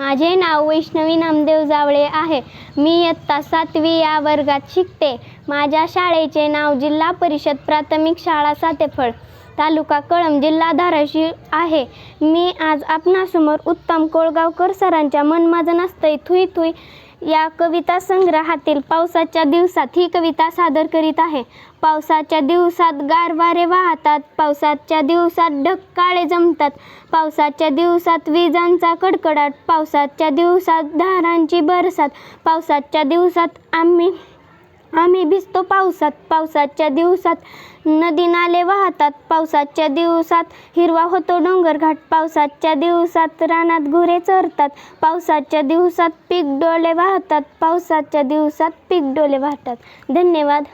माझे नाव वैष्णवी नामदेव जावळे आहे. मी इयत्ता सातवी या वर्गात शिकते. माझ्या शाळेचे नाव जिल्हा परिषद प्राथमिक शाळा सातेफळ तालुका कळंब जिल्हा धाराशिव आहे. मी आज आपणासमोर उत्तम कोळगावकर सरांच्या मन माझं नसतंय थुई थुई या कविता संग्रहातील पावसाच्या दिवसात ही कविता सादर करीत आहे. पावसाच्या दिवसात गार वारे वाहतात पावसाच्या दिवसात ढग काळे जमतात पावसाच्या दिवसात विजांचा कडकडाट पावसाच्या दिवसात धारांची बरसात पावसाच्या दिवसात आम्ही आम्ही भिजतो पावसात पावसाच्या दिवसात. नदी नाले वाहतात पावसाच्या दिवसात. हिरवा होतो डोंगरघाट पावसाच्या दिवसात रानात गुरे चरतात. पावसाच्या दिवसात पीक डोले वाहतात पावसाच्या दिवसात पीक डोले वाहतात. धन्यवाद.